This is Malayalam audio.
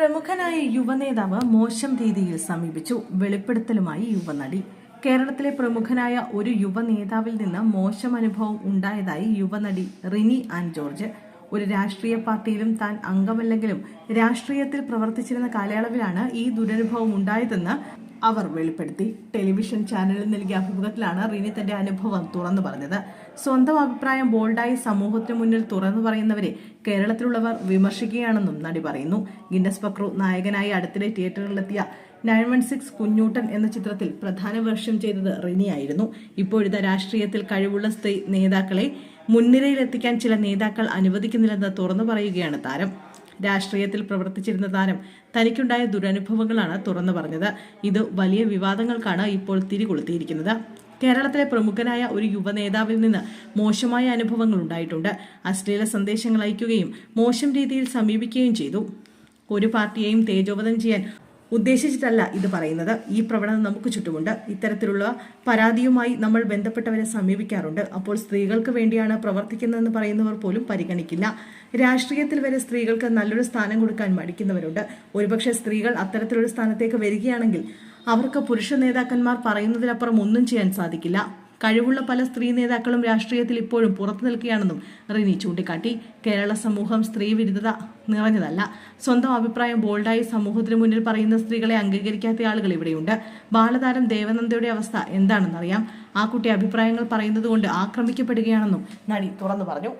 പ്രമുഖനായ യുവനേതാവ് മോശം രീതിയിൽ സമീപിച്ചു. വെളിപ്പെടുത്തലുമായി യുവനടി. കേരളത്തിലെ പ്രമുഖനായ ഒരു യുവ നേതാവിൽ നിന്ന് മോശം അനുഭവം ഉണ്ടായതായി യുവനടി റിനി ആൻഡ് ജോർജ് ഒരു രാഷ്ട്രീയ പാർട്ടിയിലും താൻ അംഗമല്ലെങ്കിലും രാഷ്ട്രീയത്തിൽ പ്രവർത്തിച്ചിരുന്ന കാലയളവിലാണ് ഈ ദുരനുഭവം ഉണ്ടായതെന്ന് അവർ വെളിപ്പെടുത്തി. ടെലിവിഷൻ ചാനലിൽ നൽകിയ അഭിമുഖത്തിലാണ് റിനി തന്റെ അനുഭവം തുറന്നു പറഞ്ഞത്. സ്വന്തം അഭിപ്രായം ബോൾഡായി സമൂഹത്തിന് മുന്നിൽ തുറന്നു പറയുന്നവരെ കേരളത്തിലുള്ളവർ വിമർശിക്കുകയാണെന്നും നടി പറയുന്നു. ഗിന്നസ് പക്രു നായകനായി അടുത്തിടെ തിയേറ്ററിലെത്തിയ നയൻ വൺ സിക്സ് കുഞ്ഞൂട്ടൻ എന്ന ചിത്രത്തിൽ പ്രധാന വേഷം ചെയ്തത് റിനിയായിരുന്നു. ഇപ്പോഴത്തെ രാഷ്ട്രീയത്തിൽ കഴിവുള്ള സ്ത്രീ നേതാക്കളെ മുൻനിരയിലെത്തിക്കാൻ ചില നേതാക്കൾ അനുവദിക്കുന്നില്ലെന്ന് തുറന്നു പറയുകയാണ് താരം. രാഷ്ട്രീയത്തിൽ പ്രവർത്തിച്ചിരുന്ന താരം തനിക്കുണ്ടായ ദുരനുഭവങ്ങളാണ് തുറന്നു പറഞ്ഞത്. ഇത് വലിയ വിവാദങ്ങൾക്കാണ് ഇപ്പോൾ തിരികൊളുത്തിയിരിക്കുന്നത്. കേരളത്തിലെ പ്രമുഖനായ ഒരു യുവ നേതാവിൽ നിന്ന് മോശമായ അനുഭവങ്ങൾ ഉണ്ടായിട്ടുണ്ട്. അശ്ലീല സന്ദേശങ്ങൾ അയക്കുകയും മോശം രീതിയിൽ സമീപിക്കുകയും ചെയ്തു. ഒരു പാർട്ടിയെയും തേജോവധം ചെയ്യാൻ ഉദ്ദേശിച്ചിട്ടല്ല ഇത് പറയുന്നത്. ഈ പ്രവണത നമുക്ക് ചുറ്റുമുണ്ട്. ഇത്തരത്തിലുള്ള പരാതിയുമായി നമ്മൾ ബന്ധപ്പെട്ടവരെ സമീപിക്കാറുണ്ട്. അപ്പോൾ സ്ത്രീകൾക്ക് വേണ്ടിയാണ് പ്രവർത്തിക്കുന്നതെന്ന് പറയുന്നവർ പോലും പരിഗണിക്കില്ല. രാഷ്ട്രീയത്തിൽ വരെ സ്ത്രീകൾക്ക് നല്ലൊരു സ്ഥാനം കൊടുക്കാൻ മടിക്കുന്നവരുണ്ട്. ഒരുപക്ഷെ സ്ത്രീകൾ അത്തരത്തിലൊരു സ്ഥാനത്തേക്ക് വരികയാണെങ്കിൽ അവർക്ക് പുരുഷ നേതാക്കന്മാർ പറയുന്നതിലപ്പുറം ഒന്നും ചെയ്യാൻ സാധിക്കില്ല. കഴിവുള്ള പല സ്ത്രീ നേതാക്കളും രാഷ്ട്രീയത്തിൽ ഇപ്പോഴും പുറത്തു നിൽക്കുകയാണെന്നും റിനി ചൂണ്ടിക്കാട്ടി. കേരള സമൂഹം സ്ത്രീ വിരുദ്ധത നിറഞ്ഞതല്ല. സ്വന്തം അഭിപ്രായം ബോൾഡായി സമൂഹത്തിന് മുന്നിൽ പറയുന്ന സ്ത്രീകളെ അംഗീകരിക്കാത്ത ആളുകൾ ഇവിടെയുണ്ട്. ബാലതാരം ദേവനന്ദയുടെ അവസ്ഥ എന്താണെന്നറിയാം. ആ കുട്ടി അഭിപ്രായങ്ങൾ പറയുന്നത് കൊണ്ട് ആക്രമിക്കപ്പെടുകയാണെന്നും നടി തുറന്നു പറഞ്ഞു.